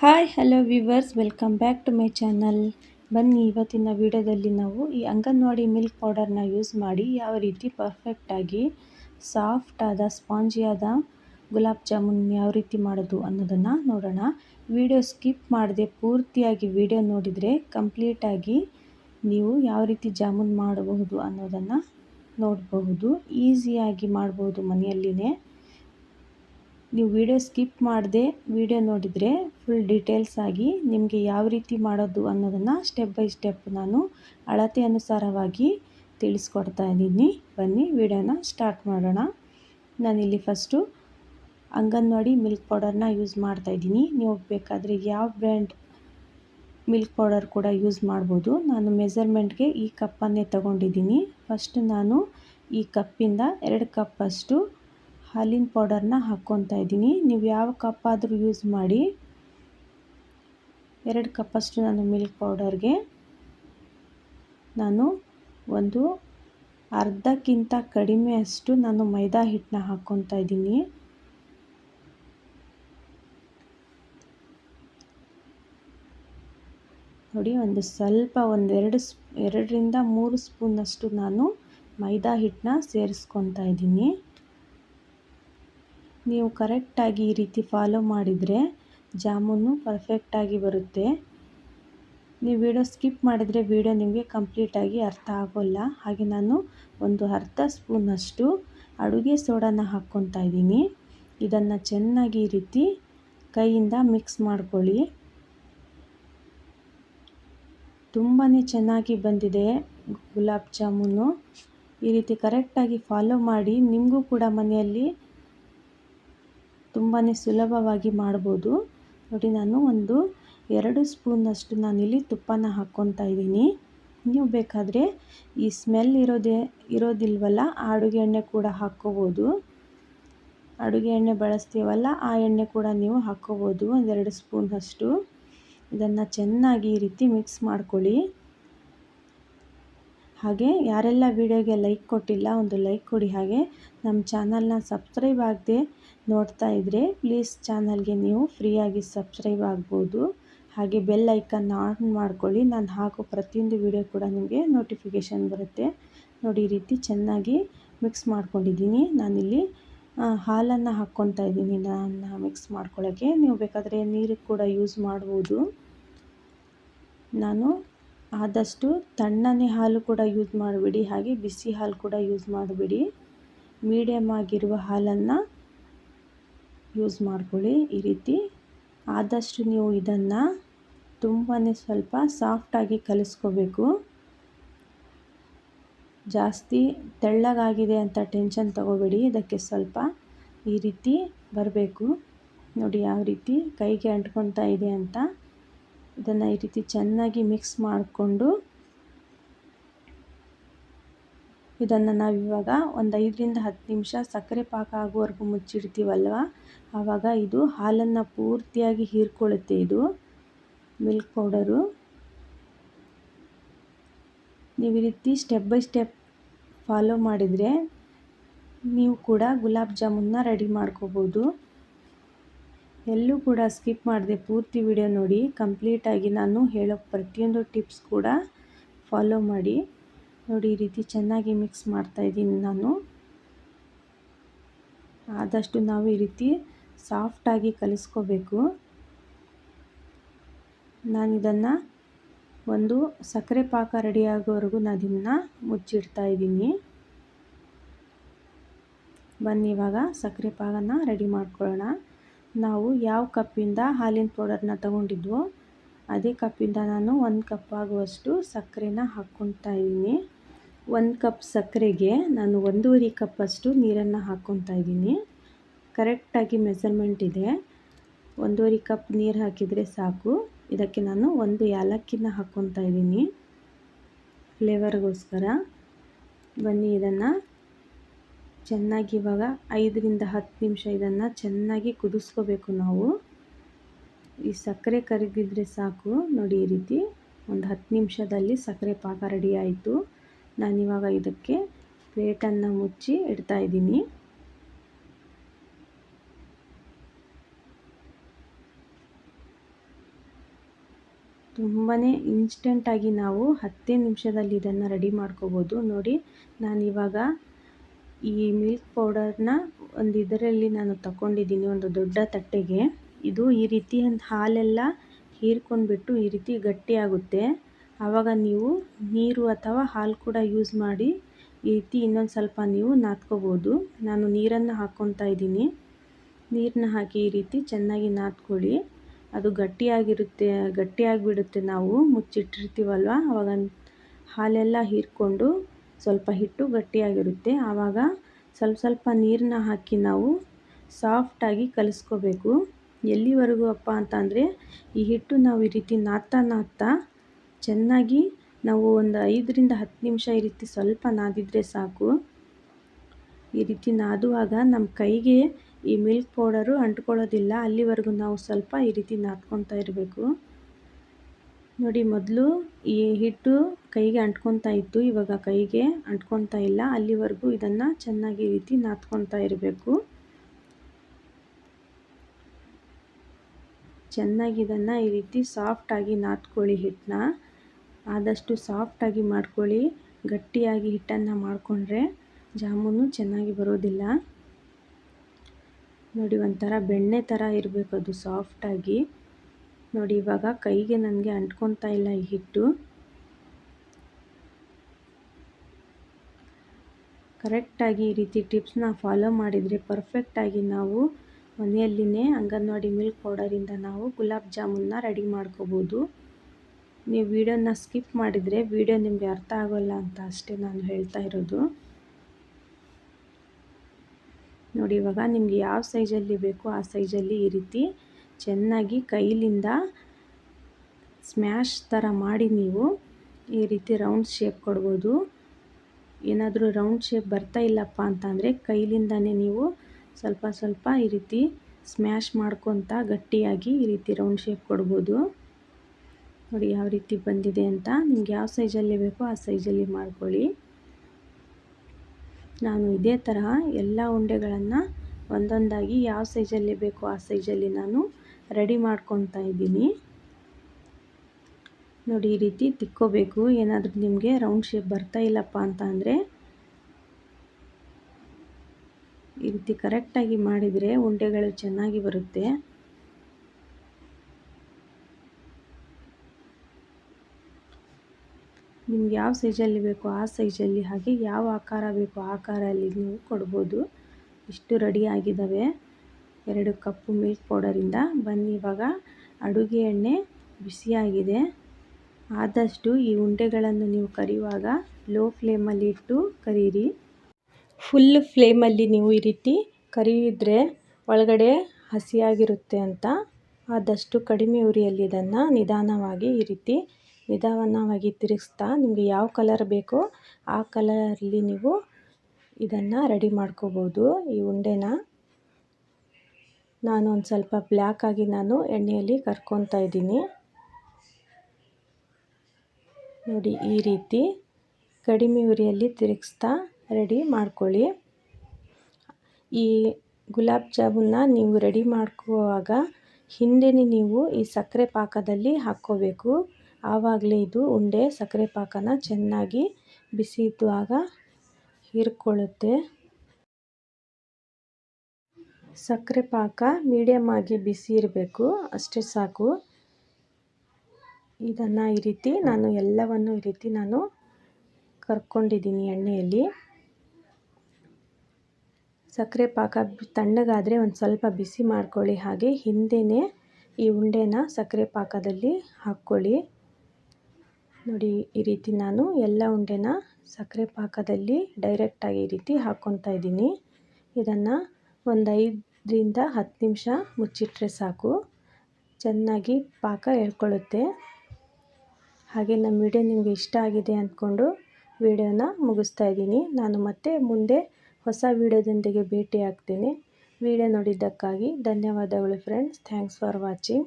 Hi, hello viewers, welcome back to my channel. ಬನ್ನಿ, ಇವತ್ತಿನ ವಿಡಿಯೋದಲ್ಲಿ ನಾವು ಈ ಅಂಗನವಾಡಿ ಮಿಲ್ಕ್ ಪೌಡರ್ನ ಯೂಸ್ ಮಾಡಿ ಯಾವ ರೀತಿ ಪರ್ಫೆಕ್ಟಾಗಿ ಸಾಫ್ಟಾದ ಸ್ಪಾಂಜಿಯಾದ ಗುಲಾಬ್ ಜಾಮೂನ್ ಯಾವ ರೀತಿ ಮಾಡೋದು ಅನ್ನೋದನ್ನು ನೋಡೋಣ. ವಿಡಿಯೋ ಸ್ಕಿಪ್ ಮಾಡದೆ ಪೂರ್ತಿಯಾಗಿ ವಿಡಿಯೋ ನೋಡಿದರೆ ಕಂಪ್ಲೀಟಾಗಿ ನೀವು ಯಾವ ರೀತಿ ಜಾಮೂನ್ ಮಾಡಬಹುದು ಅನ್ನೋದನ್ನು ನೋಡಬಹುದು. ಈಸಿಯಾಗಿ ಮಾಡ್ಬೋದು ಮನೆಯಲ್ಲಿನೇ. ನೀವು ವಿಡಿಯೋ ಸ್ಕಿಪ್ ಮಾಡದೆ ವಿಡಿಯೋ ನೋಡಿದರೆ ಫುಲ್ ಡೀಟೇಲ್ಸ್ ಆಗಿ ನಿಮಗೆ ಯಾವ ರೀತಿ ಮಾಡೋದು ಅನ್ನೋದನ್ನು ಸ್ಟೆಪ್ ಬೈ ಸ್ಟೆಪ್ ನಾನು ಅಳತೆ ಅನುಸಾರವಾಗಿ ತಿಳಿಸ್ಕೊಡ್ತಾ ಇದ್ದೀನಿ. ಬನ್ನಿ ವಿಡಿಯೋನ ಸ್ಟಾರ್ಟ್ ಮಾಡೋಣ. ನಾನಿಲ್ಲಿ ಫಸ್ಟು ಅಂಗನವಾಡಿ ಮಿಲ್ಕ್ ಪೌಡರ್ನ ಯೂಸ್ ಮಾಡ್ತಾ ಇದ್ದೀನಿ. ನೀವು ಬೇಕಾದರೆ ಯಾವ ಬ್ರ್ಯಾಂಡ್ ಮಿಲ್ಕ್ ಪೌಡರ್ ಕೂಡ ಯೂಸ್ ಮಾಡ್ಬೋದು. ನಾನು ಮೆಸರ್ಮೆಂಟ್ಗೆ ಈ ಕಪ್ಪನ್ನೇ ತಗೊಂಡಿದ್ದೀನಿ. ಫಸ್ಟ್ ನಾನು ಈ ಕಪ್ಪಿಂದ ಎರಡು ಕಪ್ಪಷ್ಟು ಹಾಲಿನ ಪೌಡರ್ನ ಹಾಕ್ಕೊತಾ ಇದ್ದೀನಿ. ನೀವು ಯಾವ ಕಪ್ ಆದರೂ ಯೂಸ್ ಮಾಡಿ. ಎರಡು ಕಪ್ಪಷ್ಟು ನಾನು ಮಿಲ್ಕ್ ಪೌಡರ್ಗೆ ನಾನು ಒಂದು ಅರ್ಧಕ್ಕಿಂತ ಕಡಿಮೆ ಅಷ್ಟು ನಾನು ಮೈದಾ ಹಿಟ್ಟನ್ನ ಹಾಕ್ಕೊತಾ ಇದ್ದೀನಿ. ನೋಡಿ, ಒಂದು ಸ್ವಲ್ಪ ಒಂದೆರಡು ಸ್ ಎರಡರಿಂದ ಮೂರು ಸ್ಪೂನಷ್ಟು ನಾನು ಮೈದಾ ಹಿಟ್ಟನ್ನ ಸೇರಿಸ್ಕೊತಾ ಇದ್ದೀನಿ. ನೀವು ಕರೆಕ್ಟಾಗಿ ಈ ರೀತಿ ಫಾಲೋ ಮಾಡಿದರೆ ಜಾಮೂನು ಪರ್ಫೆಕ್ಟಾಗಿ ಬರುತ್ತೆ. ನೀವು ವಿಡಿಯೋ ಸ್ಕಿಪ್ ಮಾಡಿದರೆ ವಿಡಿಯೋ ನಿಮಗೆ ಕಂಪ್ಲೀಟಾಗಿ ಅರ್ಥ ಆಗೋಲ್ಲ. ಹಾಗೆ ನಾನು ಒಂದು ಅರ್ಧ ಸ್ಪೂನಷ್ಟು ಅಡುಗೆ ಸೋಡಾನ ಹಾಕ್ಕೊತಾ ಇದ್ದೀನಿ. ಇದನ್ನು ಚೆನ್ನಾಗಿ ಈ ರೀತಿ ಕೈಯಿಂದ ಮಿಕ್ಸ್ ಮಾಡ್ಕೊಳ್ಳಿ. ತುಂಬಾ ಚೆನ್ನಾಗಿ ಬಂದಿದೆ ಗುಲಾಬ್ ಜಾಮೂನು. ಈ ರೀತಿ ಕರೆಕ್ಟಾಗಿ ಫಾಲೋ ಮಾಡಿ ನಿಮಗೂ ಕೂಡ ಮನೆಯಲ್ಲಿ ತುಂಬಾ ಸುಲಭವಾಗಿ ಮಾಡ್ಬೋದು. ನೋಡಿ, ನಾನು ಒಂದು ಎರಡು ಸ್ಪೂನಷ್ಟು ನಾನಿಲ್ಲಿ ತುಪ್ಪನ ಹಾಕ್ಕೊತಾ ಇದ್ದೀನಿ. ನೀವು ಬೇಕಾದರೆ ಈ ಸ್ಮೆಲ್ ಇರೋದೇ, ಇರೋದಿಲ್ವಲ್ಲ ಆ ಅಡುಗೆ ಎಣ್ಣೆ ಕೂಡ ಹಾಕ್ಕೋಬೋದು. ಅಡುಗೆ ಎಣ್ಣೆ ಬಳಸ್ತೀವಲ್ಲ, ಆ ಎಣ್ಣೆ ಕೂಡ ನೀವು ಹಾಕ್ಕೋಬೋದು, ಒಂದೆರಡು ಸ್ಪೂನಷ್ಟು. ಇದನ್ನು ಚೆನ್ನಾಗಿ ಈ ರೀತಿ ಮಿಕ್ಸ್ ಮಾಡ್ಕೊಳ್ಳಿ. ಹಾಗೆ ಯಾರೆಲ್ಲ ವಿಡಿಯೋಗೆ ಲೈಕ್ ಕೊಟ್ಟಿಲ್ಲ, ಒಂದು ಲೈಕ್ ಕೊಡಿ ಹಾಗೆ. ನಮ್ಮ ಚಾನಲ್ನ ಸಬ್ಸ್ಕ್ರೈಬ್ ಆಗದೆ ನೋಡ್ತಾ ಇದ್ದರೆ ಪ್ಲೀಸ್ ಚಾನಲ್ಗೆ ನೀವು ಫ್ರೀಯಾಗಿ ಸಬ್ಸ್ಕ್ರೈಬ್ ಆಗ್ಬೋದು. ಹಾಗೆ ಬೆಲ್ ಐಕನ್ ಆನ್ ಮಾಡ್ಕೊಳ್ಳಿ. ನಾನು ಹಾಕೋ ಪ್ರತಿಯೊಂದು ವಿಡಿಯೋ ಕೂಡ ನಿಮಗೆ ನೋಟಿಫಿಕೇಷನ್ ಬರುತ್ತೆ. ನೋಡಿ ಈ ರೀತಿ ಚೆನ್ನಾಗಿ ಮಿಕ್ಸ್ ಮಾಡ್ಕೊಂಡಿದ್ದೀನಿ. ನಾನಿಲ್ಲಿ ಹಾಲನ್ನು ಹಾಕ್ಕೊತಾ ಇದ್ದೀನಿ ನಾನು ಮಿಕ್ಸ್ ಮಾಡ್ಕೊಳ್ಳೋಕ್ಕೆ ನೀವು ಬೇಕಾದರೆ ನೀರು ಕೂಡ ಯೂಸ್ ಮಾಡ್ಬೋದು. ನಾನು ಆದಷ್ಟು ತಣ್ಣನೆ ಹಾಲು ಕೂಡ ಯೂಸ್ ಮಾಡಬೇಡಿ. ಹಾಗೆ ಬಿಸಿ ಹಾಲು ಕೂಡ ಯೂಸ್ ಮಾಡಬೇಡಿ. ಮೀಡಿಯಮ್ ಆಗಿರುವ ಹಾಲನ್ನು ಯೂಸ್ ಮಾಡ್ಕೊಳ್ಳಿ ಈ ರೀತಿ. ಆದಷ್ಟು ನೀವು ಇದನ್ನು ತುಂಬಾ ಸ್ವಲ್ಪ ಸಾಫ್ಟಾಗಿ ಕಲಿಸ್ಕೋಬೇಕು. ಜಾಸ್ತಿ ತೆಳ್ಳಗಾಗಿದೆ ಅಂತ ಟೆನ್ಷನ್ ತಗೋಬೇಡಿ, ಇದಕ್ಕೆ ಸ್ವಲ್ಪ ಈ ರೀತಿ ಬರಬೇಕು. ನೋಡಿ ಯಾವ ರೀತಿ ಕೈಗೆ ಅಂಟ್ಕೊತಾ ಇದೆ ಅಂತ. ಇದನ್ನು ಈ ರೀತಿ ಚೆನ್ನಾಗಿ ಮಿಕ್ಸ್ ಮಾಡಿಕೊಂಡು ಇದನ್ನು ನಾವಿವಾಗ ಒಂದು ಐದರಿಂದ ಹತ್ತು ನಿಮಿಷ ಸಕ್ಕರೆ ಪಾಕ ಆಗುವವರೆಗೂ ಮುಚ್ಚಿಡ್ತೀವಲ್ವ? ಆವಾಗ ಇದು ಹಾಲನ್ನು ಪೂರ್ತಿಯಾಗಿ ಹೀರ್ಕೊಳ್ಳುತ್ತೆ ಇದು, ಮಿಲ್ಕ್ ಪೌಡರು. ನೀವು ಈ ರೀತಿ ಸ್ಟೆಪ್ ಬೈ ಸ್ಟೆಪ್ ಫಾಲೋ ಮಾಡಿದರೆ ನೀವು ಕೂಡ ಗುಲಾಬ್ ಜಾಮೂನ್ನ ರೆಡಿ ಮಾಡ್ಕೋಬೋದು. ಎಲ್ಲೂ ಕೂಡ ಸ್ಕಿಪ್ ಮಾಡಿದೆ ಪೂರ್ತಿ ವಿಡಿಯೋ ನೋಡಿ ಕಂಪ್ಲೀಟಾಗಿ ನಾನು ಹೇಳೋ ಪ್ರತಿಯೊಂದು ಟಿಪ್ಸ್ ಕೂಡ ಫಾಲೋ ಮಾಡಿ. ನೋಡಿ, ಈ ರೀತಿ ಚೆನ್ನಾಗಿ ಮಿಕ್ಸ್ ಮಾಡ್ತಾ ಇದ್ದೀನಿ ನಾನು. ಆದಷ್ಟು ನಾವು ಈ ರೀತಿ ಸಾಫ್ಟಾಗಿ ಕಲಿಸ್ಕೋಬೇಕು. ನಾನು ಇದನ್ನು ಒಂದು ಸಕ್ಕರೆ ಪಾಕ ರೆಡಿ ಆಗೋವರೆಗೂ ನಾನು ಇದನ್ನು ಮುಚ್ಚಿಡ್ತಾ ಇದ್ದೀನಿ. ಬನ್ನಿ, ಇವಾಗ ಸಕ್ಕರೆ ಪಾಕನ ರೆಡಿ ಮಾಡ್ಕೊಳ್ಳೋಣ. ನಾವು ಯಾವ ಕಪ್ಪಿಂದ ಹಾಲಿನ ಪೌಡರ್ನ ತಗೊಂಡಿದ್ವೋ ಅದೇ ಕಪ್ಪಿಂದ ನಾನು ಒಂದು ಕಪ್ ಆಗುವಷ್ಟು ಸಕ್ಕರೆನ ಹಾಕ್ಕೊತಾ ಇದ್ದೀನಿ. ಒಂದು ಕಪ್ ಸಕ್ಕರೆಗೆ ನಾನು ಒಂದೂವರೆ ಕಪ್ಪಷ್ಟು ನೀರನ್ನು ಹಾಕ್ಕೊತಾ ಇದ್ದೀನಿ. ಕರೆಕ್ಟಾಗಿ ಮೆಸರ್ಮೆಂಟ್ ಇದೆ. ಒಂದೂವರೆ ಕಪ್ ನೀರು ಹಾಕಿದರೆ ಸಾಕು. ಇದಕ್ಕೆ ನಾನು ಒಂದು ಏಲಕ್ಕಿನ ಹಾಕ್ಕೊತಾ ಇದ್ದೀನಿ. ಫ್ಲೇವರ್ಗೋಸ್ಕರ. ಬನ್ನಿ ಇದನ್ನು. ಚೆನ್ನಾಗಿ ಇವಾಗ ಐದರಿಂದ ಹತ್ತು ನಿಮಿಷ ಇದನ್ನು ಚೆನ್ನಾಗಿ ಕುದಿಸ್ಕೋಬೇಕು ನಾವು. ಈ ಸಕ್ಕರೆ ಕರಗಿದ್ರೆ ಸಾಕು. ನೋಡಿ ಈ ರೀತಿ ಒಂದು ಹತ್ತು ನಿಮಿಷದಲ್ಲಿ ಸಕ್ಕರೆ ಪಾಕ ರೆಡಿ ಆಯಿತು. ನಾನಿವಾಗ ಇದಕ್ಕೆ ಪ್ಲೇಟನ್ನು ಮುಚ್ಚಿ ಇಡ್ತಾ ಇದ್ದೀನಿ. ತುಂಬಾ ಇನ್ಸ್ಟೆಂಟಾಗಿ ನಾವು ಹತ್ತೇ ನಿಮಿಷದಲ್ಲಿ ಇದನ್ನು ರೆಡಿ ಮಾಡ್ಕೋಬೋದು. ನೋಡಿ ನಾನಿವಾಗ ಈ ಮಿಲ್ಕ್ ಪೌಡರ್ನ ಒಂದು ಇದರಲ್ಲಿ ನಾನು ತಗೊಂಡಿದ್ದೀನಿ ಒಂದು ದೊಡ್ಡ ತಟ್ಟೆಗೆ. ಇದು ಈ ರೀತಿ ಹಾಲೆಲ್ಲ ಹೀರ್ಕೊಂಡ್ಬಿಟ್ಟು ಈ ರೀತಿ ಗಟ್ಟಿಯಾಗುತ್ತೆ. ಆವಾಗ ನೀವು ನೀರು ಅಥವಾ ಹಾಲು ಕೂಡ ಯೂಸ್ ಮಾಡಿ ಈ ರೀತಿ ಇನ್ನೊಂದು ಸ್ವಲ್ಪ ನೀವು ನಾದ್ಕೋಬೋದು. ನಾನು ನೀರನ್ನು ಹಾಕ್ಕೊತಾ ಇದ್ದೀನಿ. ನೀರನ್ನ ಹಾಕಿ ಈ ರೀತಿ ಚೆನ್ನಾಗಿ ನಾದ್ಕೊಳ್ಳಿ. ಅದು ಗಟ್ಟಿಯಾಗಿರುತ್ತೆ, ಗಟ್ಟಿಯಾಗಿಬಿಡುತ್ತೆ. ನಾವು ಮುಚ್ಚಿಟ್ಟಿರ್ತೀವಲ್ವ? ಆವಾಗ ಹಾಲೆಲ್ಲ ಹೀರ್ಕೊಂಡು ಸ್ವಲ್ಪ ಹಿಟ್ಟು ಗಟ್ಟಿಯಾಗಿರುತ್ತೆ. ಆವಾಗ ಸ್ವಲ್ಪ ಸ್ವಲ್ಪ ನೀರನ್ನ ಹಾಕಿ ನಾವು ಸಾಫ್ಟಾಗಿ ಕಲಿಸ್ಕೋಬೇಕು. ಎಲ್ಲಿವರೆಗೂ ಅಪ್ಪ ಅಂತ ಅಂದರೆ, ಈ ಹಿಟ್ಟು ನಾವು ಈ ರೀತಿ ನಾದ್ತಾ ನಾದ್ತಾ ಚೆನ್ನಾಗಿ ನಾವು ಒಂದು ಐದರಿಂದ ಹತ್ತು ನಿಮಿಷ ಈ ರೀತಿ ಸ್ವಲ್ಪ ನಾದಿದರೆ ಸಾಕು. ಈ ರೀತಿ ನಾದುವಾಗ ನಮ್ಮ ಕೈಗೆ ಈ ಮಿಲ್ಕ್ ಪೌಡರು ಅಂಟ್ಕೊಳ್ಳೋದಿಲ್ಲ. ಅಲ್ಲಿವರೆಗೂ ನಾವು ಸ್ವಲ್ಪ ಈ ರೀತಿ ನಾದ್ಕೊತಾ ಇರಬೇಕು. ನೋಡಿ, ಮೊದಲು ಈ ಹಿಟ್ಟು ಕೈಗೆ ಅಂಟ್ಕೊತಾ ಇತ್ತು. ಇವಾಗ ಕೈಗೆ ಅಂಟ್ಕೊತಾ ಇಲ್ಲ. ಅಲ್ಲಿವರೆಗೂ ಇದನ್ನು ಚೆನ್ನಾಗಿ ಈ ರೀತಿ ನಾದ್ಕೊತಾ ಇರಬೇಕು. ಚೆನ್ನಾಗಿ ಇದನ್ನು ಈ ರೀತಿ ಸಾಫ್ಟಾಗಿ ನಾದ್ಕೊಳ್ಳಿ ಹಿಟ್ಟನ್ನ ಆದಷ್ಟು ಸಾಫ್ಟಾಗಿ ಮಾಡ್ಕೊಳ್ಳಿ. ಗಟ್ಟಿಯಾಗಿ ಹಿಟ್ಟನ್ನು ಮಾಡಿಕೊಂಡ್ರೆ ಜಾಮೂನು ಚೆನ್ನಾಗಿ ಬರೋದಿಲ್ಲ. ನೋಡಿ, ಒಂಥರ ಬೆಣ್ಣೆ ಥರ ಇರಬೇಕು ಅದು ಸಾಫ್ಟಾಗಿ ನೋಡಿ, ಇವಾಗ ಕೈಗೆ ನನಗೆ ಅಂಟ್ಕೊತಾ ಇಲ್ಲ ಈ ಹಿಟ್ಟು. ಕರೆಕ್ಟಾಗಿ ಈ ರೀತಿ ಟಿಪ್ಸ್ನ ಫಾಲೋ ಮಾಡಿದರೆ ಪರ್ಫೆಕ್ಟಾಗಿ ನಾವು ಮನೆಯಲ್ಲಿನೇ ಅಂಗನವಾಡಿ ಮಿಲ್ಕ್ ಪೌಡರಿಂದ ನಾವು ಗುಲಾಬ್ ಜಾಮೂನ್ನ ರೆಡಿ ಮಾಡ್ಕೋಬೋದು. ನೀವು ವಿಡಿಯೋನ ಸ್ಕಿಪ್ ಮಾಡಿದರೆ ವಿಡಿಯೋ ನಿಮಗೆ ಅರ್ಥ ಆಗೋಲ್ಲ ಅಂತ ಅಷ್ಟೇ ನಾನು ಹೇಳ್ತಾ ಇರೋದು. ನೋಡಿ, ಇವಾಗ ನಿಮಗೆ ಯಾವ ಸೈಜಲ್ಲಿ ಬೇಕೋ ಆ ಸೈಜಲ್ಲಿ ಈ ರೀತಿ ಚೆನ್ನಾಗಿ ಕೈಲಿಂದ ಸ್ಮ್ಯಾಶ್ ಥರ ಮಾಡಿ ನೀವು ಈ ರೀತಿ ರೌಂಡ್ ಶೇಪ್ ಕೊಡ್ಬೋದು. ಏನಾದರೂ ರೌಂಡ್ ಶೇಪ್ ಬರ್ತಾ ಇಲ್ಲಪ್ಪ ಅಂತಂದರೆ ಕೈಲಿಂದನೇ ನೀವು ಸ್ವಲ್ಪ ಸ್ವಲ್ಪ ಈ ರೀತಿ ಸ್ಮ್ಯಾಶ್ ಮಾಡ್ಕೊತ ಗಟ್ಟಿಯಾಗಿ ಈ ರೀತಿ ರೌಂಡ್ ಶೇಪ್ ಕೊಡ್ಬೋದು. ನೋಡಿ ಯಾವ ರೀತಿ ಬಂದಿದೆ ಅಂತ. ನಿಮ್ಗೆ ಯಾವ ಸೈಜಲ್ಲಿ ಬೇಕೋ ಆ ಸೈಜಲ್ಲಿ ಮಾಡ್ಕೊಳ್ಳಿ. ನಾನು ಇದೇ ತರಹ ಎಲ್ಲ ಉಂಡೆಗಳನ್ನು ಒಂದೊಂದಾಗಿ ಯಾವ ಸೈಜಲ್ಲಿ ಬೇಕೋ ಆ ಸೈಜಲ್ಲಿ ನಾನು ರೆಡಿ ಮಾಡ್ಕೊತಾ ಇದ್ದೀನಿ. ನೋಡಿ ಈ ರೀತಿ ತಿಕ್ಕೋಬೇಕು. ಏನಾದರೂ ನಿಮಗೆ ರೌಂಡ್ ಶೇಪ್ ಬರ್ತಾ ಇಲ್ಲಪ್ಪ ಅಂತ ಅಂದರೆ ಈ ರೀತಿ ಕರೆಕ್ಟಾಗಿ ಮಾಡಿದರೆ ಉಂಡೆಗಳು ಚೆನ್ನಾಗಿ ಬರುತ್ತೆ. ನಿಮ್ಗೆ ಯಾವ ಸೈಜಲ್ಲಿ ಬೇಕೋ ಆ ಸೈಜಲ್ಲಿ ಹಾಗೆ ಯಾವ ಆಕಾರ ಬೇಕೋ ಆ ಆಕಾರಲ್ಲಿ ನೀವು ಕೊಡ್ಬೋದು. ಇಷ್ಟು ರೆಡಿ ಆಗಿದ್ದಾವೆ ಎರಡು ಕಪ್ಪು ಮಿಲ್ಕ್ ಪೌಡರಿಂದ ಬನ್ನಿ, ಇವಾಗ ಅಡುಗೆ ಎಣ್ಣೆ ಬಿಸಿಯಾಗಿದೆ ಆದಷ್ಟು ಈ ಉಂಡೆಗಳನ್ನು ನೀವು ಕರಿಯುವಾಗ ಲೋ ಫ್ಲೇಮಲ್ಲಿ ಇಟ್ಟು ಕರೀರಿ. ಫುಲ್ ಫ್ಲೇಮಲ್ಲಿ ನೀವು ಈ ರೀತಿ ಕರಿಯಿದ್ರೆ ಒಳಗಡೆ ಹಸಿಯಾಗಿರುತ್ತೆ ಅಂತ. ಆದಷ್ಟು ಕಡಿಮೆ ಉರಿಯಲ್ಲಿ ಇದನ್ನು ನಿಧಾನವಾಗಿ ಈ ರೀತಿ ನಿಧಾನವಾಗಿ ತಿರುಗಿಸ್ತಾ ನಿಮಗೆ ಯಾವ ಕಲರ್ ಬೇಕೋ ಆ ಕಲರಲ್ಲಿ ನೀವು ಇದನ್ನು ರೆಡಿ ಮಾಡ್ಕೋಬೋದು. ಈ ಉಂಡೆನ ನಾನು ಒಂದು ಸ್ವಲ್ಪ ಬ್ಲ್ಯಾಕಾಗಿ ನಾನು ಎಣ್ಣೆಯಲ್ಲಿ ಕರ್ಕೊತಾ ಇದ್ದೀನಿ. ನೋಡಿ ಈ ರೀತಿ ಕಡಿಮೆ ಉರಿಯಲ್ಲಿ ತಿರುಗಿಸ್ತಾ ರೆಡಿ ಮಾಡ್ಕೊಳ್ಳಿ. ಈ ಗುಲಾಬ್ ಜಾಮೂನ್ನ ನೀವು ರೆಡಿ ಮಾಡ್ಕೋವಾಗ ಹಿಂದೆನೇ ನೀವು ಈ ಸಕ್ಕರೆ ಪಾಕದಲ್ಲಿ ಹಾಕ್ಕೋಬೇಕು. ಆವಾಗಲೇ ಇದು ಉಂಡೆ ಸಕ್ಕರೆ ಪಾಕನ ಚೆನ್ನಾಗಿ ಬಿಸಿ ಇದ್ದಾಗ ಹೀರ್ಕೊಳ್ಳುತ್ತೆ. ಸಕ್ಕರೆ ಪಾಕ ಮೀಡಿಯಮ್ ಆಗಿ ಬಿಸಿ ಇರಬೇಕು, ಅಷ್ಟೇ ಸಾಕು. ಇದನ್ನು ಈ ರೀತಿ ನಾನು ಎಲ್ಲವನ್ನು ಈ ರೀತಿ ನಾನು ಕರ್ಕೊಂಡಿದ್ದೀನಿ ಎಣ್ಣೆಯಲ್ಲಿ. ಸಕ್ಕರೆ ಪಾಕ ತಣ್ಣಗಾದರೆ ಒಂದು ಸ್ವಲ್ಪ ಬಿಸಿ ಮಾಡ್ಕೊಳ್ಳಿ. ಹಾಗೆ ಹಿಂದೆಯೇ ಈ ಉಂಡೆನ ಸಕ್ಕರೆ ಪಾಕದಲ್ಲಿ ಹಾಕ್ಕೊಳ್ಳಿ. ನೋಡಿ, ಈ ರೀತಿ ನಾನು ಎಲ್ಲ ಉಂಡೆನ ಸಕ್ಕರೆ ಪಾಕದಲ್ಲಿ ಡೈರೆಕ್ಟಾಗಿ ಈ ರೀತಿ ಹಾಕ್ಕೊತಾ ಇದ್ದೀನಿ. ಇದನ್ನು ಒಂದು ಐದರಿಂದ ಹತ್ತು ನಿಮಿಷ ಮುಚ್ಚಿಟ್ರೆ ಸಾಕು. ಚೆನ್ನಾಗಿ ಪಾಕ ಹೇಳ್ಕೊಳ್ಳುತ್ತೆ ಹಾಗೆ ನಮ್ಮ ವಿಡಿಯೋ ನಿಮಗೆ ಇಷ್ಟ ಆಗಿದೆ ಅಂದ್ಕೊಂಡು ವಿಡಿಯೋನ ಮುಗಿಸ್ತಾ ಇದ್ದೀನಿ. ನಾನು ಮತ್ತೆ ಮುಂದೆ ಹೊಸ ವೀಡಿಯೋದೊಂದಿಗೆ ಭೇಟಿಯಾಗ್ತೀನಿ. ವಿಡಿಯೋ ನೋಡಿದ್ದಕ್ಕಾಗಿ ಧನ್ಯವಾದಗಳು ಫ್ರೆಂಡ್ಸ್ ಥ್ಯಾಂಕ್ಸ್ ಫಾರ್ ವಾಚಿಂಗ್